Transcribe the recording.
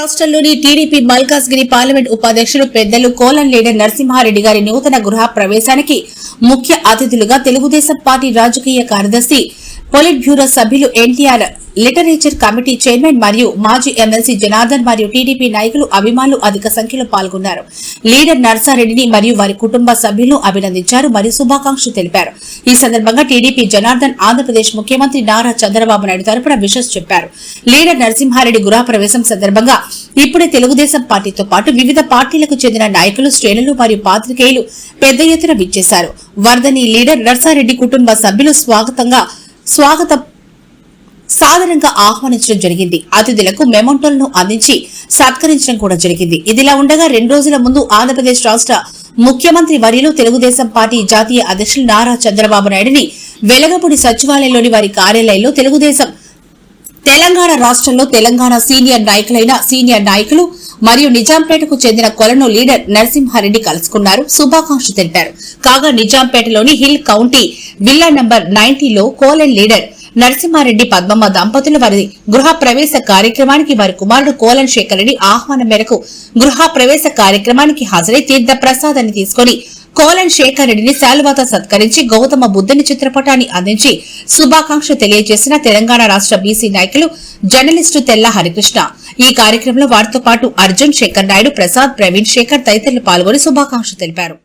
రాష్ట్రంలోని TDP Malkajgiri parliament ఉపాధ్యక్షులు పెద్దలు కోలన్ లీడర్ నరసింహారెడ్డి గారి నూతన గృహ ప్రవేశానికి ముఖ్య అతిథులుగా తెలుగుదేశం పార్టీ రాజకీయ కార్యదర్శి పొలిట్ బ్యూరో సభ్యులు ఎన్టీఆర్ లిటరేచర్ కమిటీ చైర్మన్ మరియు మాజీ ఎమ్మెల్సీ జనార్దన్ మరియు టీడీపీ నాయకులు అభిమానులు అధిక సంఖ్యలో పాల్గొన్నారు. లీడర్ నర్సారెడ్డిని మరియు వారి కుటుంబ సభ్యులను అభినందించారు మరియు శుభాకాంక్షలు తెలిపారు. ఈ సందర్భంగా టీడీపీ జనార్దన్ ఆంధ్రప్రదేశ్ ముఖ్యమంత్రి నారా చంద్రబాబు నాయుడు తరపున విషస్ చెప్పారు. లీడర్ నరసింహారెడ్డి గృహ ప్రవేశం సందర్భంగా ఇప్పుడే తెలుగుదేశం పార్టీతో పాటు వివిధ పార్టీలకు చెందిన నాయకులు శ్రేణులు మరియు పాత్రికేయులు పెద్ద ఎత్తున విచ్చేశారు. వర్ధని లీడర్ నర్సారెడ్డి కుటుంబ సభ్యులు స్వాగతంగా స్వాగతం సాధారణంగా ఆహ్వానించడం జరిగింది. అతిథులకు మెమోంటోలను అందించి సత్కరించడం కూడా జరిగింది. ఇదిలా ఉండగా రెండు రోజుల ముందు ఆంధ్రప్రదేశ్ రాష్ట్ర ముఖ్యమంత్రి వర్యులు తెలుగుదేశం పార్టీ జాతీయ అధ్యక్షులు నారా చంద్రబాబు నాయుడిని వెలగపూడి సచివాలయంలోని వారి కార్యాలయంలో తెలుగుదేశం తెలంగాణ రాష్ట్రంలో తెలంగాణ సీనియర్ నాయకులైన సీనియర్ నాయకులు మరియు నిజాంపేటకు చెందిన కొలను లీడర్ నరసింహారెడ్డి కలుసుకున్నారు. శుభాకాంక్షలు తెలిపారు. కాగా నిజాంపేటలోని హిల్ కౌంటీ విల్లా నంబర్ నైన్టీలో కోలన్ లీడర్ నరసింహారెడ్డి పద్మమ్మ దంపతుల వారి గృహ ప్రవేశ కార్యక్రమానికి వారి కుమారుడు కోలన్ శేఖర్ రెడ్డి ఆహ్వానం మేరకు గృహ ప్రవేశ కార్యక్రమానికి హాజరై తీర్థ ప్రసాదాన్ని తీసుకుని కోలన్ శేఖర్ రెడ్డిని శాలువాతో సత్కరించి గౌతమ బుద్ధుని చిత్రపటాన్ని అందించి శుభాకాంక్షలు తెలియజేసిన తెలంగాణ రాష్ట్ర బీసీ నాయకులు జర్నలిస్టు తెల్ల హరికృష్ణ. ఈ కార్యక్రమంలో వారితో పాటు అర్జున్ శేఖర్ నాయుడు ప్రసాద్ ప్రవీణ్ శేఖర్ తదితరులు పాల్గొని శుభాకాంక్షలు తెలిపారు.